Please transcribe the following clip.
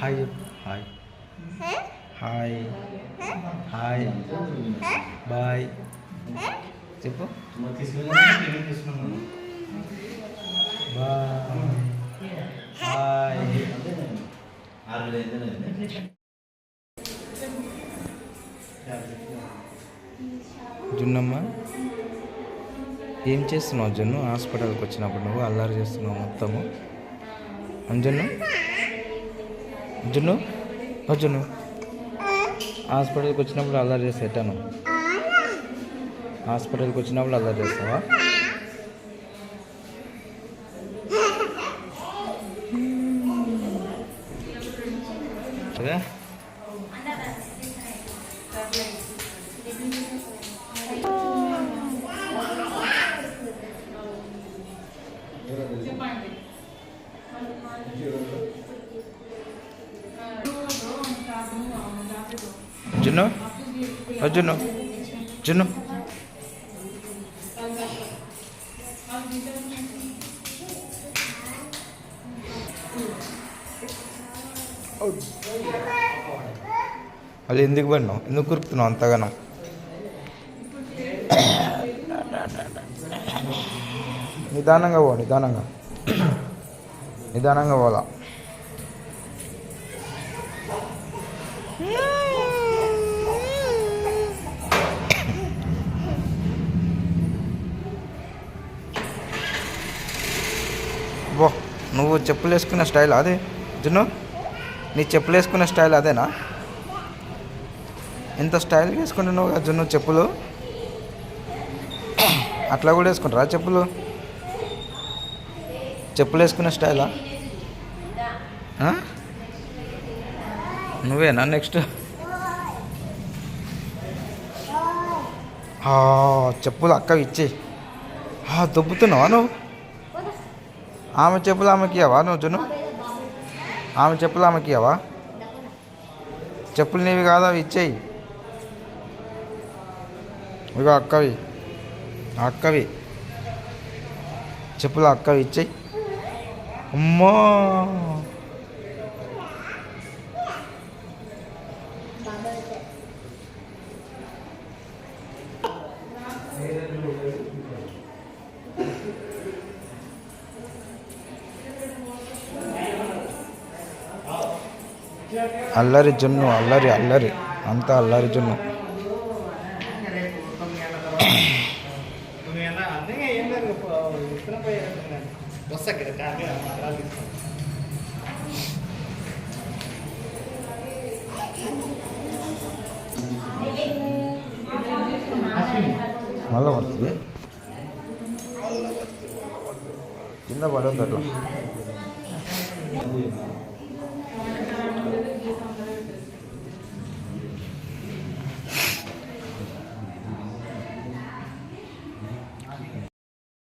Hi చెప్పు hi hi hi bye చెప్పు bye hi Junnamma ఏం చేస్తున్నావు జున్ను? హాస్పిటల్కి వచ్చినప్పుడు నువ్వు అల్లరి చేస్తున్నావు మొత్తము. జున్ను జున్ను? ఓ జున్ను. హాస్పిటల్కి వచ్చినప్పుడు అల్లరి చేస్తా ఎట్టాను హాస్పిటల్కి వచ్చినప్పుడు అల్లరి చేస్తావా? చెప్పండి జున్ను ఓ జున్ను జున్ను అది ఎందుకు పడినావు ఎందుకు కురుకుతున్నావు అంతగానం? నిదానంగా పో నిదానంగా. నిదానంగా పోలా. బో నువ్వు చెప్పులు వేసుకున్న స్టైల్ అదే. జున్ను నీ చెప్పులు వేసుకున్న స్టైల్ అదేనా? ఎంత స్టైల్ వేసుకుంటున్నావు కదా జున్ను చెప్పులు? అట్లా కూడా వేసుకుంటారా చెప్పులు? చెప్పులు వేసుకునే స్టైలా నువ్వేనా నెక్స్ట్? ఆ, చెప్పులు అక్కవి ఇచ్చి దొబ్బుతున్నావా నువ్వు? ఆమె చెప్పులు ఆమెకి ఇవ్వవా నువ్వు జున్ను ఆమె చెప్పులు ఆమెకి ఇవ్వవా చెప్పులు నీవి కాదు అవి ఇచ్చేయి. ఇగో అక్కవి అక్కవి. చెప్పులు అక్కవి ఇచ్చేయి. అమ్మో! అల్లరి జున్ను అల్లరి అల్లరి. అంతా అల్లరి జున్ను. మళ్ళీ పడుతుంది. కింద పడద్దు అట్లా.